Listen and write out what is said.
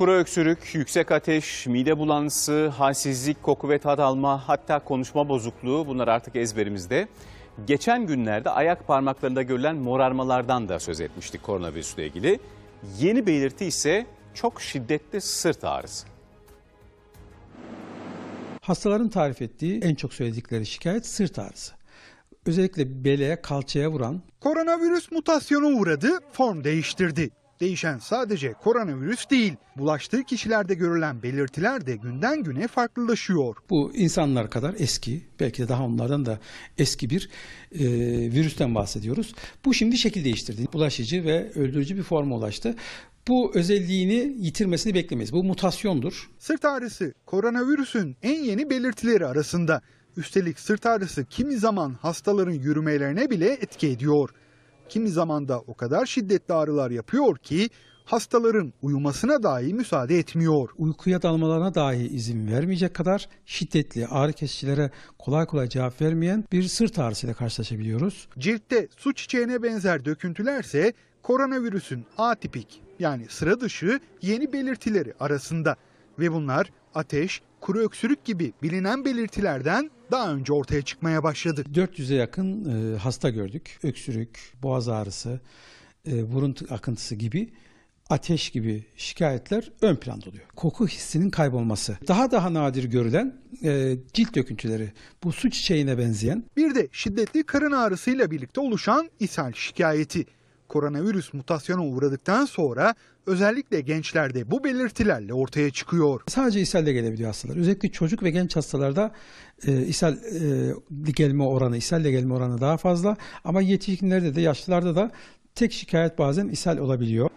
Kuru öksürük, yüksek ateş, mide bulantısı, halsizlik, koku ve tat alma hatta konuşma bozukluğu bunlar artık ezberimizde. Geçen günlerde ayak parmaklarında görülen morarmalardan da söz etmiştik koronavirüsle ilgili. Yeni belirti ise çok şiddetli sırt ağrısı. Hastaların tarif ettiği en çok söyledikleri şikayet sırt ağrısı. Özellikle bele, kalçaya vuran Koronavirüs mutasyona uğradı, form değiştirdi. Değişen sadece koronavirüs değil, bulaştığı kişilerde görülen belirtiler de günden güne farklılaşıyor. bu insanlar kadar eski, belki de daha onlardan da eski bir e, virüsten bahsediyoruz. Bu şimdi şekil değiştirdi. Bulaşıcı ve öldürücü bir forma ulaştı. Bu özelliğini yitirmesini beklemeyiz. Bu mutasyondur. Sırt ağrısı koronavirüsün en yeni belirtileri arasında. Üstelik sırt ağrısı kimi zaman hastaların yürümelerine bile etki ediyor. Kimi zaman da o kadar şiddetli ağrılar yapıyor ki hastaların uyumasına dahi müsaade etmiyor. Uykuya dalmalarına dahi izin vermeyecek kadar şiddetli ağrı kesicilere kolay kolay cevap vermeyen bir sırt ağrısıyla karşılaşabiliyoruz. Ciltte su çiçeğine benzer döküntülerse koronavirüsün atipik yani sıra dışı yeni belirtileri arasında ve bunlar ateş, kuru öksürük gibi bilinen belirtilerden daha önce ortaya çıkmaya başladı. 400'e yakın e, hasta gördük. Öksürük, boğaz ağrısı, e, burun akıntısı gibi ateş gibi şikayetler ön planda oluyor. Koku hissinin kaybolması. Daha daha nadir görülen e, cilt döküntüleri. Bu su çiçeğine benzeyen Bir de şiddetli karın ağrısıyla birlikte oluşan ishal şikayeti. Koronavirüs mutasyona uğradıktan sonra özellikle gençlerde bu belirtilerle ortaya çıkıyor. sadece ishalle gelebiliyor hastalar. Özellikle çocuk ve genç hastalarda e, ishal e, gelme oranı, ishalle gelme oranı daha fazla. Ama yetişkinlerde de yaşlılarda da tek şikayet bazen ishal olabiliyor.